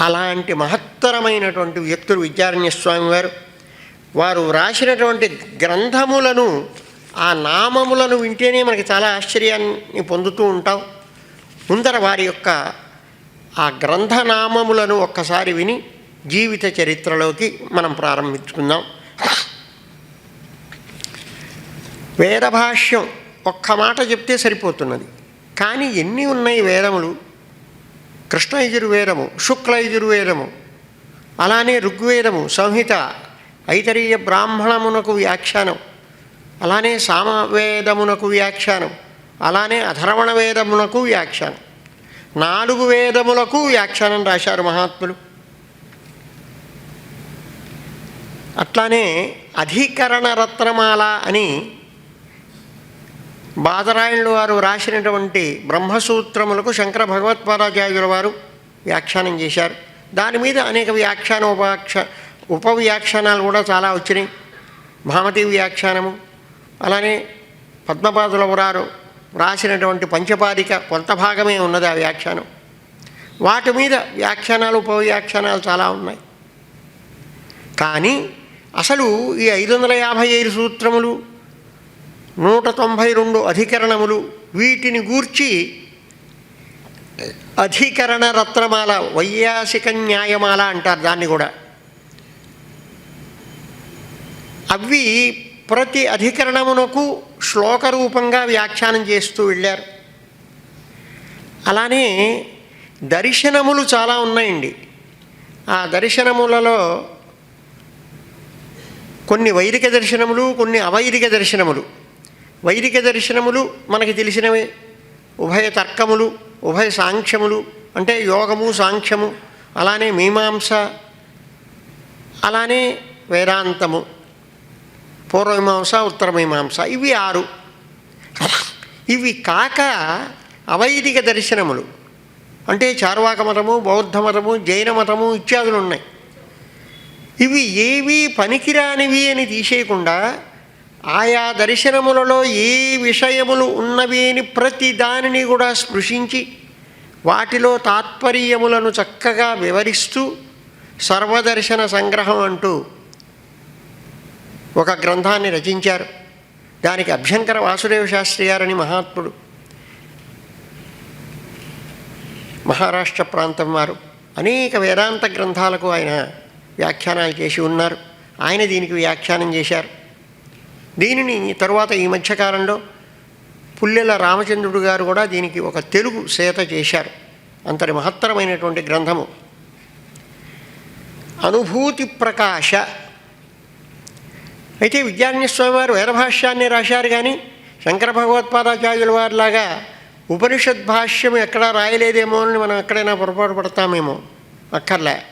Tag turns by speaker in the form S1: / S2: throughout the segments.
S1: అలాంటి మహత్తరమైనటువంటి వ్యక్తులు విద్యారణ్య స్వామి వారు. వారు వ్రాసినటువంటి గ్రంథములను ఆ నామములను వింటేనే మనకి చాలా ఆశ్చర్యాన్ని పొందుతూ ఉంటాం. ముందర వారి యొక్క ఆ గ్రంథనామములను ఒక్కసారి విని జీవిత చరిత్రలోకి మనం ప్రారంభించుకుందాం. వేదభాష్యం ఒక్క మాట చెప్తే సరిపోతున్నది. కానీ ఎన్ని ఉన్నాయి వేదములు? కృష్ణయజుర్వేదము శుక్లయజుర్వేదము అలానే ఋగ్వేదము సంహిత ఐతరీయ బ్రాహ్మణమునకు వ్యాఖ్యానం అలానే సామవేదమునకు వ్యాఖ్యానం అలానే అధర్వణ వేదమునకు వ్యాఖ్యానం. నాలుగు వేదములకు వ్యాఖ్యానం రాశారు మహాత్ములు. అట్లానే అధికరణ రత్నమాల అని బాదరాయణులు వారు రాసినటువంటి బ్రహ్మసూత్రములకు శంకర భగవత్పాదాచార్యుల వారు వ్యాఖ్యానం చేశారు. దాని మీద అనేక వ్యాఖ్యాన ఉపాక్ష ఉపవ్యాఖ్యానాలు కూడా చాలా వచ్చినాయి. భామతి వ్యాఖ్యానము అలానే పద్మపాదుల వారు రాసినటువంటి పంచపాదిక కొంత భాగమే ఉన్నది ఆ వ్యాఖ్యానం. వాటి మీద వ్యాఖ్యానాలు ఉపవ్యాఖ్యానాలు చాలా ఉన్నాయి. కానీ అసలు ఈ ఐదు వందల యాభై ఐదు సూత్రములు నూట తొంభై రెండు అధికరణములు వీటిని గూర్చి అధికరణ రత్నమాల వైయాసిక న్యాయమాల అంటారు దాన్ని కూడా. అవి ప్రతి అధికరణమునకు శ్లోక రూపంగా వ్యాఖ్యానం చేస్తూ వెళ్ళారు. అలానే దర్శనములు చాలా ఉన్నాయండి. ఆ దర్శనములలో కొన్ని వైదిక దర్శనములు కొన్ని అవైదిక దర్శనములు. వైదిక దర్శనములు మనకి తెలిసినవే. ఉభయ తర్కములు ఉభయ సాంఖ్యములు అంటే యోగము సాంఖ్యము అలానే మీమాంస అలానే వేదాంతము పూర్వమీమాంస ఉత్తరమీమాంస ఇవి ఆరు. ఇవి కాక అవైదిక దర్శనములు. అంటే చార్వాక మతము బౌద్ధ మతము జైన మతము ఇత్యాదులు ఉన్నాయి. ఇవి ఏవి పనికిరానివి అని తీసేయకుండా ఆయా దర్శనములలో ఏ విషయములు ఉన్నవేని ప్రతి దానిని కూడా స్పృశించి వాటిలో తాత్పర్యములను చక్కగా వివరిస్తూ సర్వదర్శన సంగ్రహం అంటూ ఒక గ్రంథాన్ని రచించారు. దానికి అభ్యంకర వాసుదేవ శాస్త్రి గారని మహాత్ముడు మహారాష్ట్ర ప్రాంతం వారు అనేక వేదాంత గ్రంథాలకు ఆయన వ్యాఖ్యానాలు చేసి ఉన్నారు. ఆయన దీనికి వ్యాఖ్యానం చేశారు. దీనిని తరువాత ఈ మధ్యకాలంలో పుల్లెల రామచంద్రుడు గారు కూడా దీనికి ఒక తెలుగు సేత చేశారు. అంతటి మహత్తరమైనటువంటి గ్రంథము. అనుభూతి ప్రకాశ. అయితే విద్యారణ్యస్వామి వారు వేదభాష్యాన్ని రాశారు కానీ శంకర భగవత్పాదాచార్యుల వారిలాగా ఉపనిషద్ భాష్యం ఎక్కడా రాయలేదేమో అని మనం ఎక్కడైనా పొరపాటు పడతామేమో. అక్కర్లే.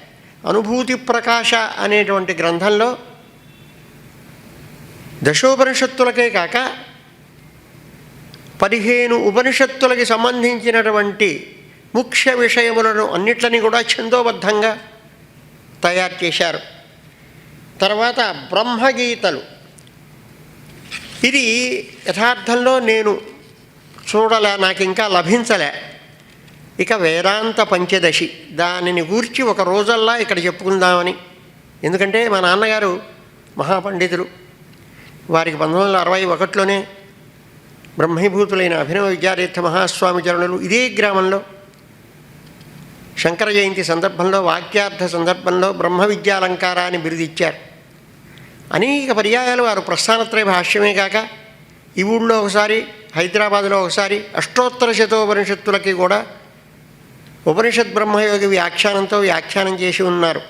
S1: అనుభూతి ప్రకాశ అనేటువంటి గ్రంథంలో దశోపనిషత్తులకే కాక పదిహేను ఉపనిషత్తులకి సంబంధించినటువంటి ముఖ్య విషయములను అన్నిట్లని కూడా ఛందోబద్ధంగా తయారు చేశారు. తర్వాత బ్రహ్మగీతలు. ఇది యథార్థంలో నేను చూడలే నాకు ఇంకా లభించలే. ఇక వేదాంత పంచదశి. దానిని గూర్చి ఒక రోజల్లా ఇక్కడ చెప్పుకుందామని. ఎందుకంటే మా నాన్నగారు మహాపండితులు. వారికి పంతొమ్మిది వందల అరవై ఒకటిలోనే బ్రహ్మీభూతులైన అభినవ విద్యాతీర్థ మహాస్వామి చరణులు ఇదే గ్రామంలో శంకర జయంతి సందర్భంలో వాక్యార్థ సందర్భంలో బ్రహ్మ విద్యాలంకారాన్ని బిరుదిచ్చారు. అనేక పర్యాయాలు వారు ప్రస్థానత్రయ భాష్యమే కాక ఈ ఊళ్ళో ఒకసారి హైదరాబాదులో ఒకసారి అష్టోత్తర శతోపనిషత్తులకి కూడా ఉపనిషత్ బ్రహ్మయోగి వ్యాఖ్యానంతో వ్యాఖ్యానం చేసి ఉన్నారు.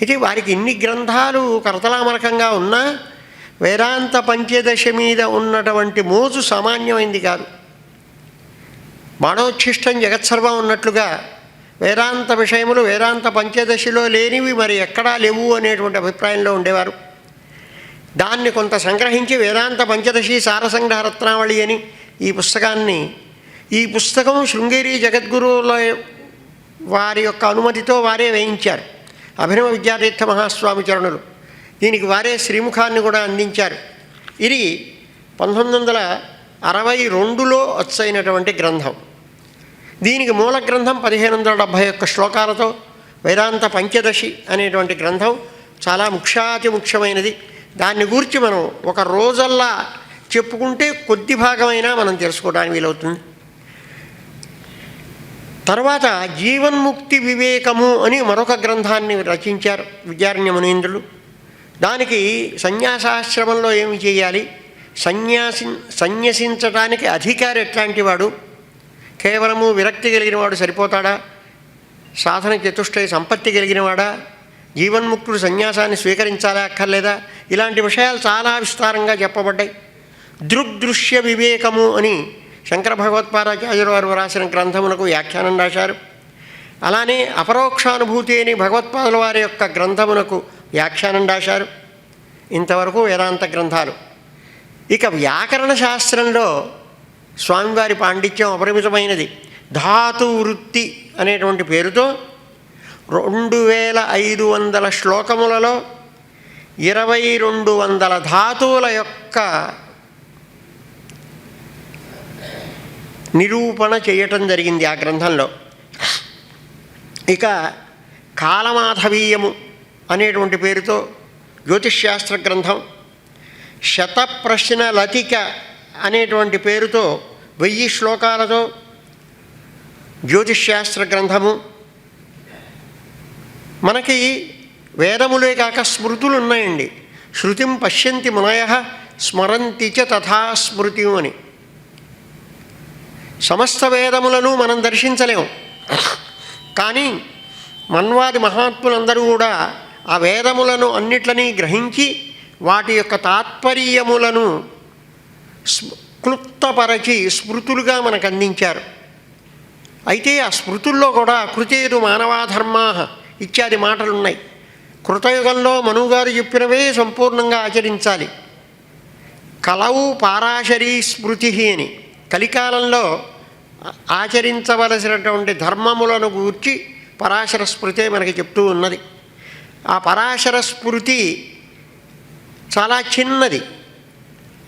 S1: అయితే వారికి ఇన్ని గ్రంథాలు కరతలామరకంగా ఉన్నా వేదాంత పంచదశ మీద ఉన్నటువంటి మోజు సామాన్యమైంది కాదు. మానోచ్ఛిష్టం జగత్సర్వం ఉన్నట్లుగా వేదాంత విషయములు వేదాంత పంచదశిలో లేనివి మరి ఎక్కడా లేవు అనేటువంటి అభిప్రాయంలో ఉండేవారు. దాన్ని కొంత సంగ్రహించి వేదాంత పంచదశి సారసంగ్రహ రత్నావళి అని ఈ పుస్తకాన్ని ఈ పుస్తకం శృంగేరి జగద్గురువుల వారి యొక్క అనుమతితో వారే వేయించారు. అభినవ విద్యాతీర్థ మహాస్వామి చరణులు. దీనికి వారే శ్రీముఖాన్ని కూడా అందించారు. ఇది పంతొమ్మిది వందల అరవై రెండులో వచ్చైనటువంటి గ్రంథం. దీనికి మూల గ్రంథం పదిహేను వందల డెబ్భై ఒక్క శ్లోకాలతో వేదాంత పంచదశి అనేటువంటి గ్రంథం చాలా ముఖ్యాతి ముఖ్యమైనది. దాన్ని గురించి మనం ఒక రోజల్లా చెప్పుకుంటే కొద్ది భాగమైనా మనం తెలుసుకోవడానికి వీలవుతుంది. తర్వాత జీవన్ముక్తి వివేకము అని మరొక గ్రంథాన్ని రచించారు విద్యారణ్య మునీంద్రులు. దానికి సన్యాసాశ్రమంలో ఏమి చేయాలి? సన్యాసి సన్యసించడానికి అధికారి ఎట్లాంటి వాడు? కేవలము విరక్తి కలిగిన వాడు సరిపోతాడా? సాధన చతుష్టయ సంపత్తి కలిగినవాడా జీవన్ముక్తుడు సన్యాసాన్ని స్వీకరించాలా అక్కర్లేదా? ఇలాంటి విషయాలు చాలా విస్తారంగా చెప్పబడ్డాయి. దృగ్దృశ్య వివేకము అని శంకర భగవత్పాదాచార్యుల వారు రాసిన గ్రంథమునకు వ్యాఖ్యానం రాశారు. అలానే అపరోక్షానుభూతి అని భగవత్పాదుల వారి యొక్క గ్రంథమునకు వ్యాఖ్యానం రాశారు ఇంతవరకు వేదాంత గ్రంథాలు. ఇక వ్యాకరణ శాస్త్రంలో స్వామివారి పాండిత్యం అపరిమితమైనది. ధాతు వృత్తి అనేటువంటి పేరుతో రెండు వేల ఐదు వందల శ్లోకములలో ఇరవై రెండు వందల ధాతువుల యొక్క నిరూపణ చేయటం జరిగింది ఆ గ్రంథంలో. ఇక కాలమాధవీయము అనేటువంటి పేరుతో జ్యోతిష్శాస్త్ర గ్రంథం శతప్రశ్న లతిక అనేటువంటి పేరుతో వెయ్యి శ్లోకాలతో జ్యోతిష్శాస్త్ర గ్రంథము. మనకి వేదములే కాక స్మృతులు ఉన్నాయండి. శృతిం పశ్యంతి మునయ స్మరంతి చ తథా స్మృతి అని. సమస్త వేదములను మనం దర్శించలేము. కానీ మన్వాది మహాత్ములందరూ కూడా ఆ వేదములను అన్నిట్లని గ్రహించి వాటి యొక్క తాత్పర్యములను క్లుప్తపరచి స్మృతులుగా మనకు అందించారు. అయితే ఆ స్మృతుల్లో కూడా కృతేదు మానవాధర్మా ఇత్యాది మాటలు ఉన్నాయి కృతయుగంలో మనుగారు చెప్పినవే సంపూర్ణంగా ఆచరించాలి. కలవు పారాశరీ స్మృతి అని కలికాలంలో ఆచరించవలసినటువంటి ధర్మములను గూర్చి పరాశర స్మృతే మనకి చెప్తూ ఉన్నది. ఆ పరాశర స్మృతి చాలా చిన్నది.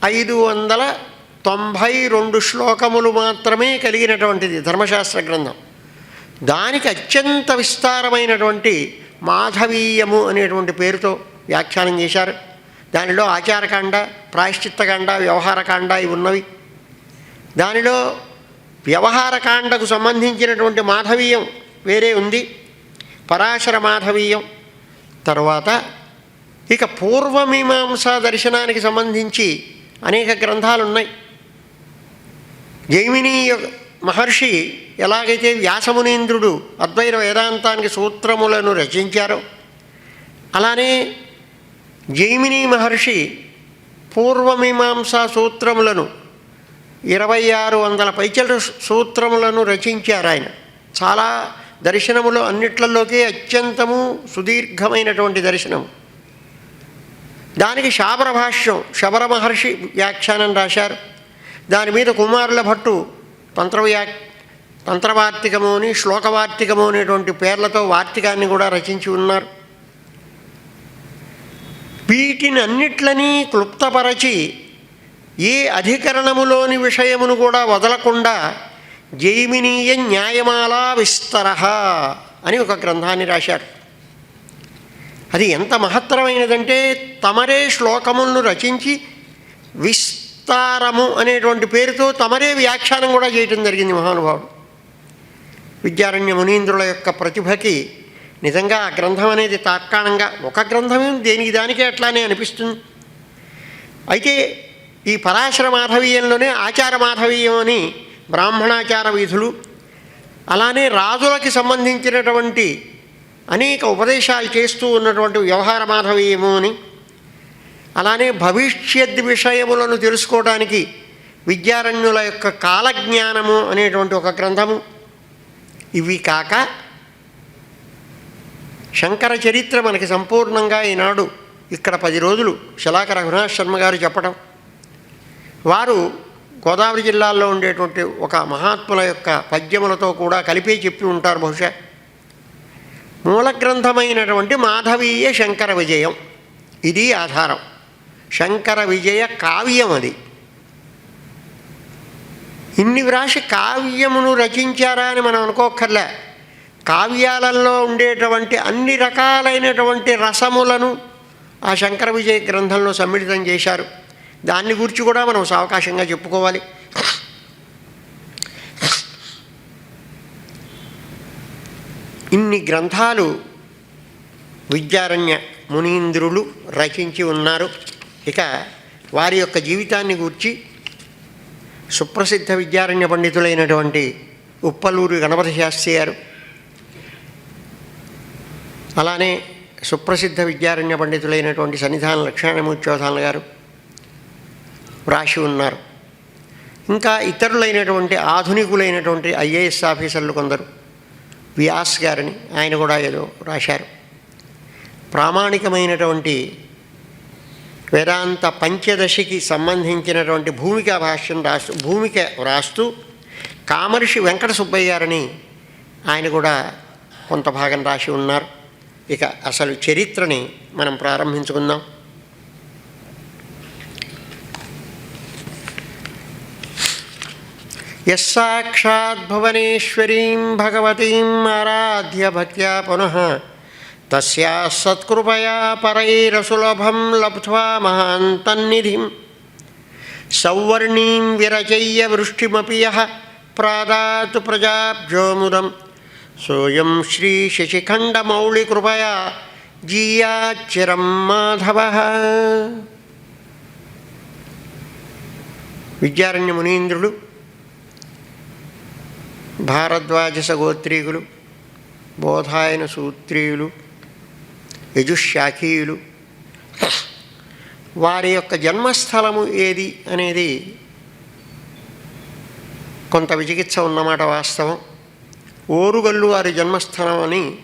S1: ఐదు వందల తొంభై రెండు శ్లోకములు మాత్రమే కలిగినటువంటిది ధర్మశాస్త్ర గ్రంథం. దానికి అత్యంత విస్తారమైనటువంటి మాధవీయము అనేటువంటి పేరుతో వ్యాఖ్యానం చేశారు. దానిలో ఆచారకాండ ప్రాయశ్చిత్తకాండ వ్యవహారకాండ ఇవి ఉన్నవి. దానిలో వ్యవహారకాండకు సంబంధించినటువంటి మాధవీయం వేరే ఉంది. పరాశర మాధవీయం తర్వాత ఇక పూర్వమీమాంసా దర్శనానికి సంబంధించి అనేక గ్రంథాలు ఉన్నాయి జైమిని మహర్షి ఎలాగైతే వ్యాసమునీంద్రుడు అద్వైత వేదాంతానికి సూత్రములను రచించారో అలానే జైమిని మహర్షి పూర్వమీమాంసా సూత్రములను ఇరవై ఆరు వందల పైచల సూత్రములను రచించారు ఆయన చాలా దర్శనములో అన్నిట్లలోకి అత్యంతము సుదీర్ఘమైనటువంటి దర్శనం దానికి శాబర భాష్యం శబర మహర్షి వ్యాఖ్యానం రాశారు. దాని మీద కుమారుల భట్టు తంత్రవ్యా తంత్రవార్తికము అని శ్లోకవార్తికము అనేటువంటి పేర్లతో వార్తికాన్ని కూడా రచించి ఉన్నారు. వీటిని అన్నిట్లని క్లుప్తపరచి ఏ అధికరణములోని విషయమును కూడా వదలకుండా జైమినీయ న్యాయమాలా విస్తర అని ఒక గ్రంథాన్ని రాశారు. అది ఎంత మహత్తరమైనదంటే తమరే శ్లోకములను రచించి విస్తారము అనేటువంటి పేరుతో తమరే వ్యాఖ్యానం కూడా చేయటం జరిగింది మహానుభావుడు. విద్యారణ్య మునీంద్రుల యొక్క ప్రతిభకి నిజంగా ఆ గ్రంథం అనేది తాత్కాణంగా ఒక గ్రంథమే దేనికి దానికే అట్లానే అనిపిస్తుంది. అయితే ఈ పరాశర మాధవీయంలోనే ఆచార మాధవీయం అని బ్రాహ్మణాచార విధులు అలానే రాజులకి సంబంధించినటువంటి అనేక ఉపదేశాలు చేస్తూ ఉన్నటువంటి వ్యవహార మాధవీయము అని అలానే భవిష్యత్ విషయములను తెలుసుకోవడానికి విద్యారణ్యుల యొక్క కాలజ్ఞానము అనేటువంటి ఒక గ్రంథము. ఇవి కాక శంకర చరిత్ర మనకి సంపూర్ణంగా ఈనాడు ఇక్కడ పది రోజులు శలాక రఘునాథ్ శర్మ గారు చెప్పడం వారు గోదావరి జిల్లాలో ఉండేటువంటి ఒక మహాత్ముల యొక్క పద్యములతో కూడా కలిపి చెప్పి ఉంటారు బహుశా. మూల గ్రంథమైనటువంటి మాధవీయ శంకర విజయం. ఇది ఆధారం. శంకర విజయ కావ్యం అది. ఇన్ని వ్రాసి కావ్యమును రచించారా అని మనం అనుకోక్కర్లే. కావ్యాలలో ఉండేటువంటి అన్ని రకాలైనటువంటి రసములను ఆ శంకర విజయ గ్రంథంలో సమ్మిళితం చేశారు. దాన్ని గురించి కూడా మనం సావకాశంగా చెప్పుకోవాలి. ఇన్ని గ్రంథాలు విద్యారణ్య మునీంద్రులు రచించి ఉన్నారు. ఇక వారి యొక్క జీవితాన్ని గూర్చి సుప్రసిద్ధ విద్యారణ్య పండితులైనటువంటి ఉప్పలూరు గణపతి శాస్త్రి గారు అలానే సుప్రసిద్ధ విద్యారణ్య పండితులైనటువంటి సన్నిధాన లక్ష్మణమూర్చోధాన గారు వ్రాసి ఉన్నారు. ఇంకా ఇతరులైనటువంటి ఆధునికులైనటువంటి ఐఏఎస్ ఆఫీసర్లు కొందరు. వ్యాస్ గారిని ఆయన కూడా ఏదో రాశారు. ప్రామాణికమైనటువంటి వేదాంత పంచదశికి సంబంధించినటువంటి భూమిక భాష్యం రాస్తూ భూమిక వ్రాస్తూ కామర్షి వెంకట సుబ్బయ్య గారని ఆయన కూడా కొంత భాగం రాసి ఉన్నారు. ఇక అసలు చరిత్రని మనం ప్రారంభించుకుందాం. యస్సాక్షాద్భువనేశ్వరీం భగవతీం ఆరాధ్య భక్త్యా పునః తస్యా సత్కృపయా పరైరసులభం లబ్ధ్వా మహాంతన్నిధిం సౌవర్ణీం విరచయ్య వృష్టిమపి యః ప్రాదాతు ప్రజాభ్యోముదం సోయం శ్రీ శశిఖండమౌళికృపయా జీయాచిరం మాధవ విద్యారణ్య మునీంద్రుడు భారద్వాజస గోత్రీకులు బోధాయన సూత్రీయులు యజుశాఖీయులు వారి యొక్క జన్మస్థలము ఏది అనేది కొంత విచికిత్స ఉన్నమాట వాస్తవం. ఓరుగల్లు వారి జన్మస్థలం అని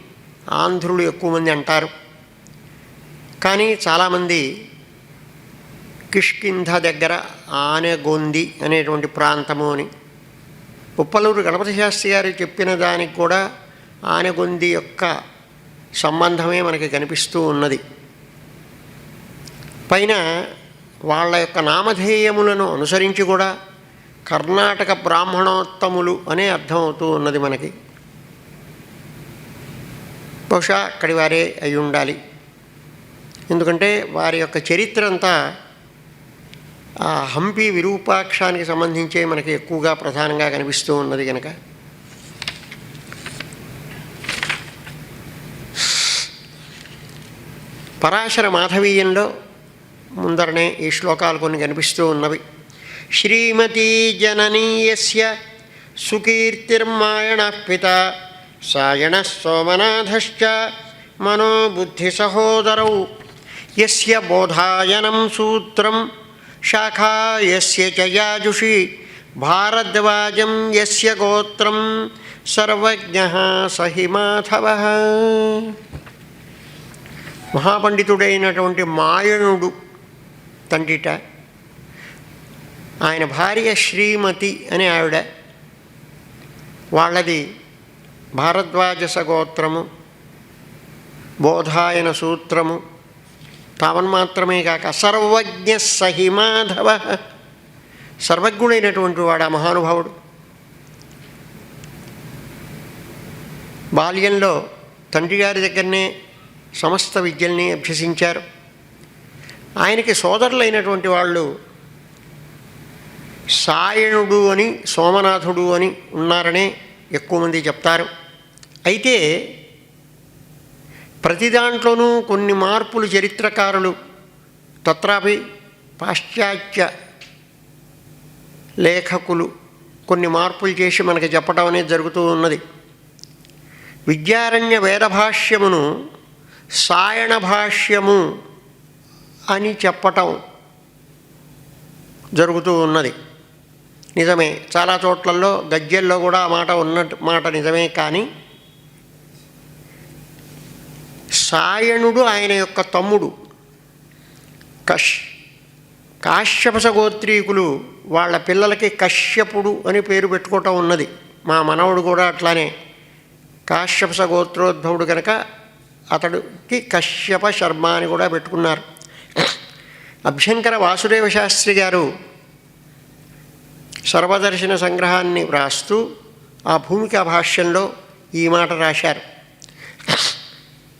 S1: ఆంధ్రులు ఎక్కువ మంది అంటారు. కానీ చాలామంది కిష్కింధ దగ్గర ఆనెగొంది అనేటువంటి ప్రాంతము అని ఉప్పలూరు గణపతి శాస్త్రి గారు చెప్పిన దానికి కూడా ఆనగొంది యొక్క సంబంధమే మనకి కనిపిస్తూ ఉన్నది. పైన వాళ్ళ యొక్క నామధేయములను అనుసరించి కూడా కర్ణాటక బ్రాహ్మణోత్తములు అనే అర్థమవుతూ ఉన్నది మనకి. బహుశా అక్కడి వారే అయి ఉండాలి. ఎందుకంటే వారి యొక్క చరిత్ర అంతా ఆ హంపి విరూపాక్షానికి సంబంధించే మనకి ఎక్కువగా ప్రధానంగా కనిపిస్తూ ఉన్నది కనుక పరాశర మాధవీయంలో ముందరనే ఈ శ్లోకాలు కొన్ని కనిపిస్తూ ఉన్నవి. శ్రీమతీ జననీయస్య సుకీర్తిర్మాయణ పిత సాయణ సోమనాథశ్చ మనోబుద్ధి సహోదరౌ. యస్య బోధాయనం సూత్రం శాఖా యస్య చ భారద్వాజం యస్య గోత్రం సర్వజ్ఞ సహి మాధవ మహాపండితుడైనటువంటి మాయనుడు తండ్రిట ఆయన భార్య శ్రీమతి అని ఆవిడ వాళ్ళది భారద్వాజస గోత్రము బోధాయన సూత్రము తావన్మాత్రమే కాక సర్వజ్ఞ సహిమాధవ. సర్వజ్ఞుడైనటువంటి వాడు ఆ మహానుభావుడు. బాల్యంలో తండ్రి గారి దగ్గరనే సమస్త విద్యల్ని అభ్యసించారు. ఆయనకి సోదరులైనటువంటి వాళ్ళు సాయణుడు అని సోమనాథుడు అని ఉన్నారనే ఎక్కువ మంది చెప్తారు. అయితే ప్రతి దాంట్లోనూ కొన్ని మార్పులు చరిత్రకారులు. తత్రాపి పాశ్చాత్య లేఖకులు కొన్ని మార్పులు చేసి మనకి చెప్పడం అనేది జరుగుతూ ఉన్నది. విద్యారణ్య వేదభాష్యమును సాయణ భాష్యము అని చెప్పటం జరుగుతూ ఉన్నది. నిజమే చాలా చోట్లలో గజ్జెల్లో కూడా ఆ మాట ఉన్న మాట నిజమే కానీ సాయణుడు ఆయన యొక్క తమ్ముడు. కష్ కాశ్యపస గోత్రీకులు వాళ్ళ పిల్లలకి కశ్యపుడు అని పేరు పెట్టుకోవటం ఉన్నది. మా మనవడు కూడా అట్లానే. కాశ్యపస గోత్రోద్భవుడు కనుక అతడికి కశ్యప శర్మ అని కూడా పెట్టుకున్నారు. అభ్యంకర వాసుదేవ శాస్త్రి గారు సర్వదర్శన సంగ్రహాన్ని వ్రాస్తూ ఆ భూమికా భాష్యంలో ఈ మాట రాశారు.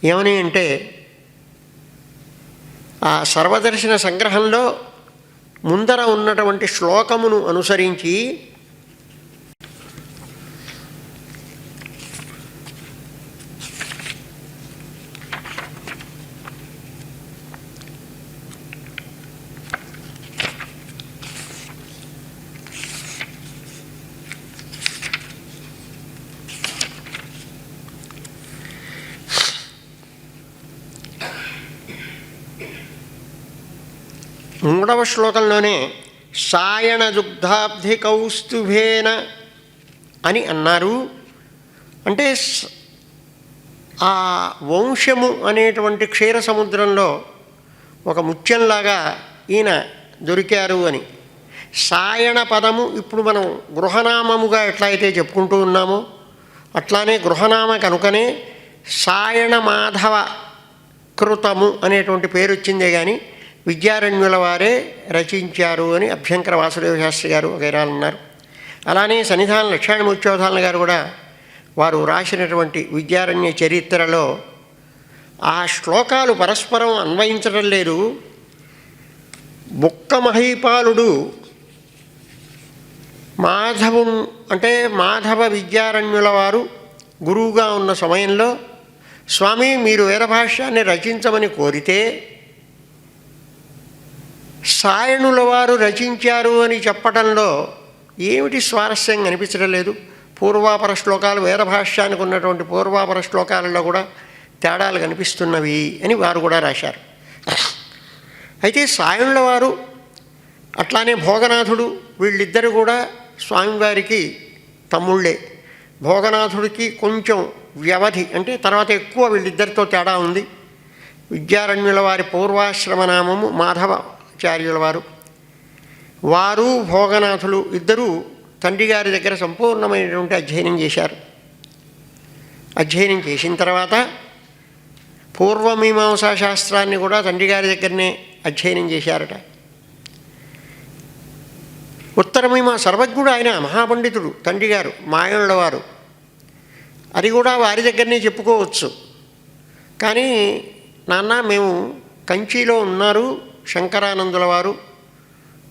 S1: ఏమని అంటే ఆ సర్వదర్శన సంగ్రహంలో ముందర ఉన్నటువంటి శ్లోకమును అనుసరించి మూడవ శ్లోకంలోనే సాయణ దుగ్ధాబ్ధి కౌస్తుభేన అని అన్నారు. అంటే ఆ వంశము అనేటువంటి క్షీర సముద్రంలో ఒక ముత్యంలాగా ఈయన దొరికారు అని. సాయణ పదము ఇప్పుడు మనం గృహనామముగా ఎట్లా అయితే చెప్పుకుంటూ ఉన్నామో అట్లానే గృహనామ కనుకనే సాయణ మాధవ కృతము అనేటువంటి పేరు వచ్చిందే కానీ విద్యారణ్యుల వారే రచించారు అని అభ్యంకర వాసుదేవ శాస్త్రి గారు వగైరాలు అన్నారు అలానే సన్నిధాన లక్ష్మణమూర్చోధాలన గారు కూడా వారు రాసినటువంటి విద్యారణ్య చరిత్రలో ఆ శ్లోకాలు పరస్పరం అన్వయించడం లేదు. బుక్క మహీపాలుడు మాధవు అంటే మాధవ విద్యారణ్యుల వారు గురువుగా ఉన్న సమయంలో స్వామి మీరు వేరభాష్యాన్ని రచించమని కోరితే సాయణుల వారు రచించారు అని చెప్పడంలో ఏమిటి స్వారస్యం కనిపించడం లేదు? పూర్వాపర శ్లోకాలు వీరభాష్యానికి ఉన్నటువంటి పూర్వాపర శ్లోకాలలో కూడా తేడాలు కనిపిస్తున్నవి అని వారు కూడా రాశారు. అయితే సాయణుల వారు అట్లానే భోగనాథుడు వీళ్ళిద్దరు కూడా స్వామివారికి తమ్ముళ్ళే. భోగనాథుడికి కొంచెం వ్యవధి అంటే తర్వాత ఎక్కువ వీళ్ళిద్దరితో తేడా ఉంది. విద్యారణ్యుల వారి పూర్వాశ్రమ నామము ఆచార్యుల వారు. వారు భోగనాథులు ఇద్దరూ తండ్రి గారి దగ్గర సంపూర్ణమైనటువంటి అధ్యయనం చేశారు. అధ్యయనం చేసిన తర్వాత పూర్వమీమాంసా శాస్త్రాన్ని కూడా తండ్రి గారి దగ్గరనే అధ్యయనం చేశారట. ఉత్తరమీమా సర్వజ్ఞుడు ఆయన మహాపండితుడు తండ్రి గారు మాయనుల వారు. అది కూడా వారి దగ్గరనే చెప్పుకోవచ్చు. కానీ నాన్న మేము కంచిలో ఉన్నారు శంకరానందుల వారు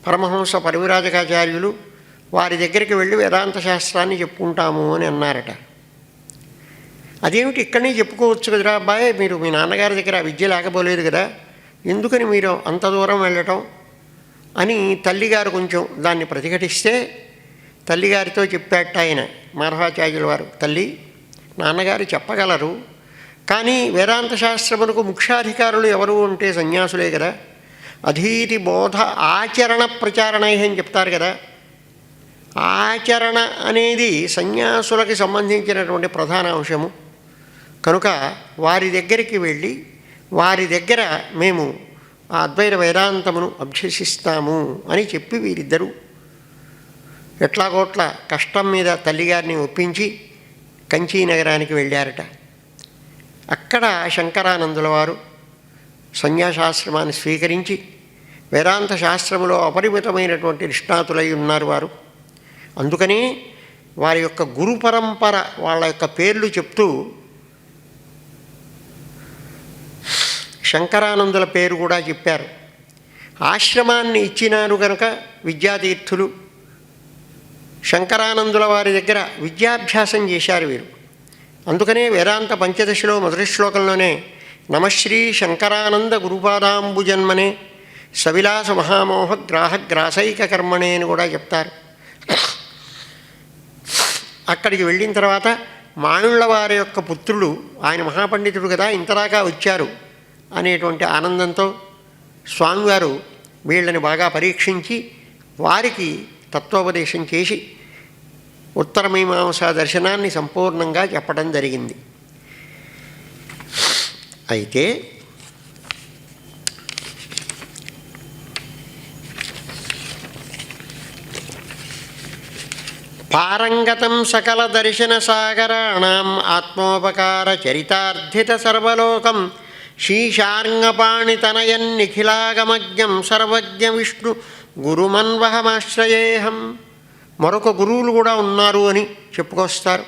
S1: పరమహంస పరివిరాజకాచార్యులు వారి దగ్గరికి వెళ్ళి వేదాంత శాస్త్రాన్ని చెప్పుకుంటాము అని అన్నారట. అదేమిటి ఇక్కడనే చెప్పుకోవచ్చు కదరా అబ్బాయి? మీరు మీ నాన్నగారి దగ్గర విద్య లేకపోలేదు కదా? ఎందుకని మీరు అంత దూరం వెళ్ళటం? అని తల్లిగారు కొంచెం దాన్ని ప్రతిఘటిస్తే తల్లిగారితో చెప్పాట ఆయన మాధవాచార్యుల వారు. తల్లి నాన్నగారు చెప్పగలరు కానీ వేదాంత శాస్త్రమునకు ముఖ్యాధికారులు ఎవరు అంటే సన్యాసులే కదా? అధీతి బోధ ఆచరణ ప్రచారణ అని చెప్తారు కదా. ఆచరణ అనేది సన్యాసులకి సంబంధించినటువంటి ప్రధాన అంశము. కనుక వారి దగ్గరికి వెళ్ళి వారి దగ్గర మేము ఆ అద్వైత వేదాంతమును అభ్యసిస్తాము అని చెప్పి వీరిద్దరూ ఎట్లాగోట్ల కష్టం మీద తల్లిగారిని ఒప్పించి కంచి నగరానికి వెళ్ళారట. అక్కడ శంకరానందుల వారు సన్యాసాశ్రమాన్ని స్వీకరించి వేదాంత శాస్త్రములో అపరిమితమైనటువంటి నిష్ణాతులై ఉన్నారు వారు. అందుకని వారి యొక్క గురు పరంపర వాళ్ళ యొక్క పేర్లు చెప్తూ శంకరానందుల పేరు కూడా చెప్పారు. ఆశ్రమాన్ని ఇచ్చినారు కనుక విద్యాతీర్థులు శంకరానందుల వారి దగ్గర విద్యాభ్యాసం చేశారు వీరు. అందుకనే వేదాంత పంచదశలో మొదటి శ్లోకంలోనే నమశ్రీ శంకరానంద గురుపాదాంబుజన్మనే సవిలాస మహామోహ గ్రాహ గ్రాసైక కర్మణే అని కూడా చెప్తారు. అక్కడికి వెళ్ళిన తర్వాత మానుళ్ళ వారి యొక్క పుత్రులు ఆయన మహాపండితుడు కదా ఇంతదాకా వచ్చారు అనేటువంటి ఆనందంతో స్వామివారు వీళ్ళని బాగా పరీక్షించి వారికి తత్వోపదేశం చేసి ఉత్తరమీమాంసా దర్శనాన్ని సంపూర్ణంగా చెప్పడం జరిగింది. అయితే పారంగతం సకల దర్శన సాగరాణం ఆత్మోపకార చరితార్థిత సర్వలోకం శీశార్ంగపాణితనయన్నిఖిలాగమజ్ఞం సర్వజ్ఞ విష్ణు గురుమన్వహమాశ్రయేహం. మరొక గురువులు కూడా ఉన్నారు అని చెప్పుకొస్తారు.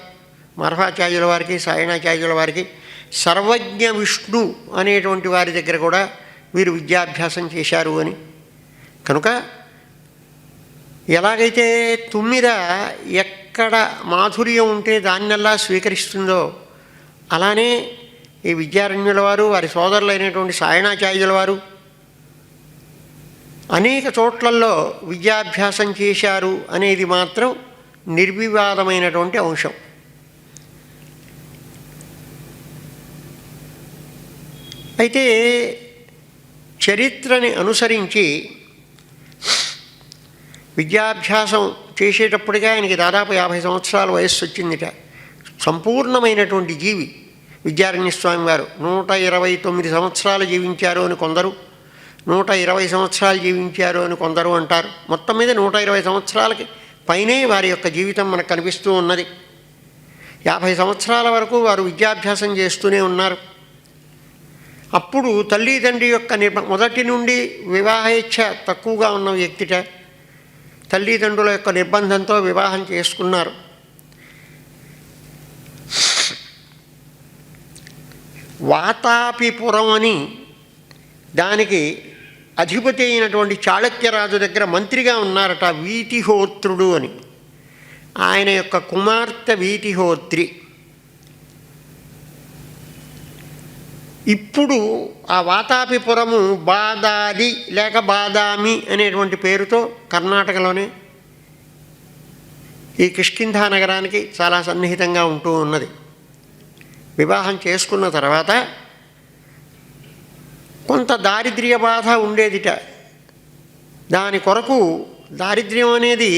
S1: మరహాచార్యుల వారికి సాయణాచార్యుల వారికి సర్వజ్ఞ విష్ణు అనేటువంటి వారి దగ్గర కూడా వీరు విద్యాభ్యాసం చేశారు అని. కనుక ఎలాగైతే తుమ్మిద ఎక్కడ మాధుర్యం ఉంటే దాన్నల్లా స్వీకరిస్తుందో అలానే ఈ విద్యారణ్యుల వారు వారి సోదరులైనటువంటి సాయణాచార్యుల వారు అనేక చోట్లలో విద్యాభ్యాసం చేశారు అనేది మాత్రం నిర్వివాదమైనటువంటి అంశం. అయితే చరిత్రని అనుసరించి విద్యాభ్యాసం చేసేటప్పటికే ఆయనకి దాదాపు యాభై సంవత్సరాల వయస్సు వచ్చిందిట. సంపూర్ణమైనటువంటి జీవి విద్యారణ్య స్వామి వారు. నూట ఇరవై తొమ్మిది సంవత్సరాలు జీవించారు అని కొందరు నూట ఇరవై సంవత్సరాలు జీవించారు అని కొందరు అంటారు. మొత్తం మీద నూట ఇరవై సంవత్సరాలకి పైనే వారి యొక్క జీవితం మనకు కనిపిస్తూ ఉన్నది. యాభై సంవత్సరాల వరకు వారు విద్యాభ్యాసం చేస్తూనే ఉన్నారు. అప్పుడు తల్లి తండ్రి యొక్క నిర్మ మొదటి నుండి వివాహేచ్ఛ తక్కువగా ఉన్న వ్యక్తిట తల్లిదండ్రుల యొక్క నిర్బంధంతో వివాహం చేసుకున్నారు. వాతాపిపురం అని దానికి అధిపతి అయినటువంటి చాళక్యరాజు దగ్గర మంత్రిగా ఉన్నారట వీతిహోత్రుడు అని. ఆయన యొక్క కుమార్తె వీతిహోత్రి. ఇప్పుడు ఆ వాతాపిపురము బాదాది లేక బాదామి అనేటువంటి పేరుతో కర్ణాటకలోనే ఈ కిష్కింధా నగరానికి చాలా సన్నిహితంగా ఉంటూ ఉన్నది. వివాహం చేసుకున్న తర్వాత కొంత దారిద్ర్య బాధ ఉండేదిట. దాని కొరకు దారిద్ర్యం అనేది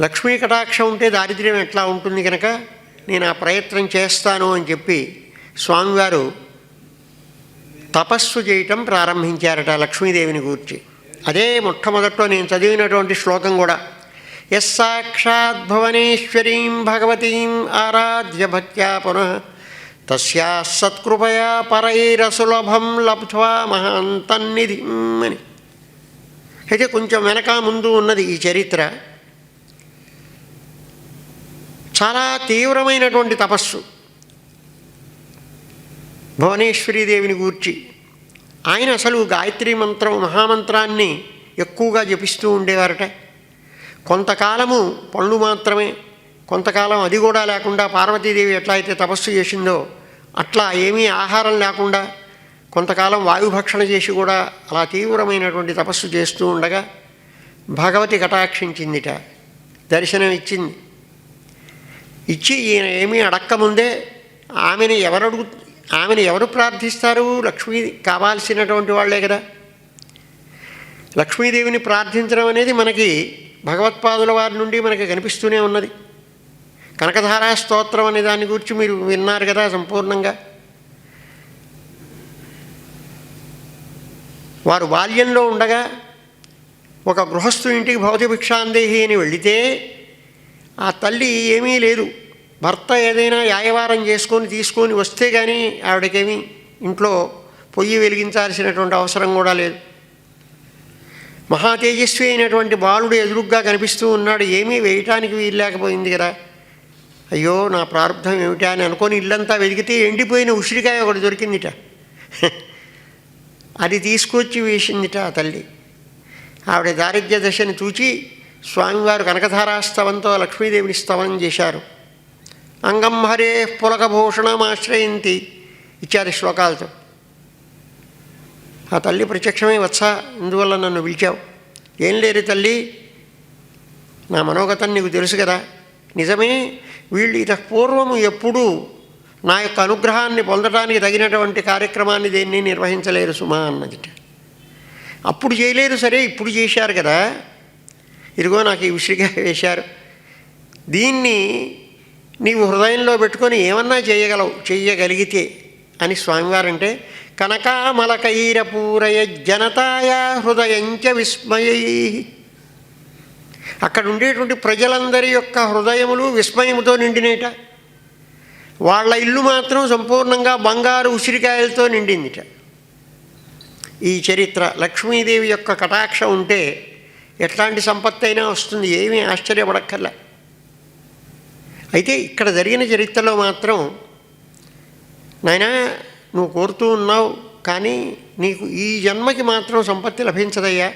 S1: లక్ష్మీ కటాక్షం ఉంటే దారిద్ర్యం ఎట్లా ఉంటుంది కనుక నేను ఆ ప్రయత్నం చేస్తాను అని చెప్పి స్వామివారు తపస్సు చేయటం ప్రారంభించారట లక్ష్మీదేవిని గూర్చి. అదే మొట్టమొదట్లో నేను చదివినటువంటి శ్లోకం కూడా యస్సాక్షాత్ భువనేశ్వరీం భగవతీం ఆరాధ్య భక్త్యా పునః తస్యా సత్కృపయా పరైరసులభం లబ్ధ్వా మహాంతన్నిధి అని. అయితే కొంచెం వెనక ముందు ఉన్నది ఈ చరిత్ర. చాలా తీవ్రమైనటువంటి తపస్సు. భువనేశ్వరీదేవిని గూర్చి ఆయన అసలు గాయత్రి మంత్రం మహామంత్రాన్ని ఎక్కువగా జపిస్తూ ఉండేవారట. కొంతకాలము పళ్ళు మాత్రమే కొంతకాలం అది కూడా లేకుండా పార్వతీదేవి ఎట్లా అయితే తపస్సు చేసిందో అట్లా ఏమీ ఆహారం లేకుండా కొంతకాలం వాయుభక్షణ చేసి కూడా అలా తీవ్రమైనటువంటి తపస్సు చేస్తూ ఉండగా భగవతి కటాక్షించిందిట దర్శనం ఇచ్చింది ఇచ్చి ఈయన ఏమీ అడక్కముందే ఆమెను ఎవరడుగు ఆమెను ఎవరు ప్రార్థిస్తారు? లక్ష్మీ కావాల్సినటువంటి వాళ్ళే కదా. లక్ష్మీదేవిని ప్రార్థించడం అనేది మనకి భగవత్పాదుల వారి నుండి మనకి కనిపిస్తూనే ఉన్నది. కనకధారా స్తోత్రం అనే దాని గురించి మీరు విన్నారు కదా సంపూర్ణంగా. వారు బాల్యంలో ఉండగా ఒక గృహస్థు ఇంటికి భౌతిభిక్షాందేహి అని వెళితే ఆ తల్లి ఏమీ లేదు. భర్త ఏదైనా యాయవారం చేసుకొని తీసుకొని వస్తే కానీ ఆవిడకేమీ ఇంట్లో పొయ్యి వెలిగించాల్సినటువంటి అవసరం కూడా లేదు. మహా తేజస్వి అయినటువంటి బాలుడు ఎదురుగ్గా కనిపిస్తూ ఉన్నాడు. ఏమీ వేయటానికి వీల్లేకపోయింది కదా. అయ్యో నా ప్రారంభం ఏమిటా అని అనుకొని ఇల్లంతా వెతికితే ఎండిపోయిన ఉసిరికాయ ఒకటి దొరికిందిట. అది తీసుకొచ్చి వేసిందిట ఆ తల్లి. ఆవిడ దారిద్ర్య దశని చూచి స్వామివారు కనకధారాస్తవంతో లక్ష్మీదేవిని స్తవనం చేశారు. అంగం హరే పులకభూషణమాశ్రయంతి ఇత్యాది శ్లోకాలతో. ఆ తల్లి ప్రత్యక్షమే వత్స ఇందువల్ల నన్ను పిలిచావు. ఏం లేరు తల్లి? నా మనోగతం నీకు తెలుసు కదా. నిజమే వీళ్ళు ఇతపూర్వము ఎప్పుడూ నా యొక్క అనుగ్రహాన్ని పొందడానికి తగినటువంటి కార్యక్రమాన్ని దేన్ని నిర్వహించలేరు సుమా అన్నది. అప్పుడు చేయలేరు సరే ఇప్పుడు చేశారు కదా. ఇదిగో నాకు ఈ విసిరిగా వేశారు. దీన్ని నీవు హృదయంలో పెట్టుకొని ఏమన్నా చేయగలవు చెయ్యగలిగితే అని స్వామివారంటే కనకామలకైరపూరయ జనతాయా హృదయంచ విస్మయై. అక్కడ ఉండేటువంటి ప్రజలందరి యొక్క హృదయములు విస్మయముతో నిండినేట వాళ్ళ ఇల్లు మాత్రం సంపూర్ణంగా బంగారు ఉసిరికాయలతో నిండిందిట. ఈ చరిత్ర లక్ష్మీదేవి యొక్క కటాక్షం ఉంటే ఎట్లాంటి సంపత్తి అయినా వస్తుంది ఏమీ ఆశ్చర్యపడక్కర్లే. అయితే ఇక్కడ జరిగిన చరిత్రలో మాత్రం నాయనా నువ్వు కోరుతూ ఉన్నావు కానీ నీకు ఈ జన్మకి మాత్రం సంపత్తి లభించదయ్యా.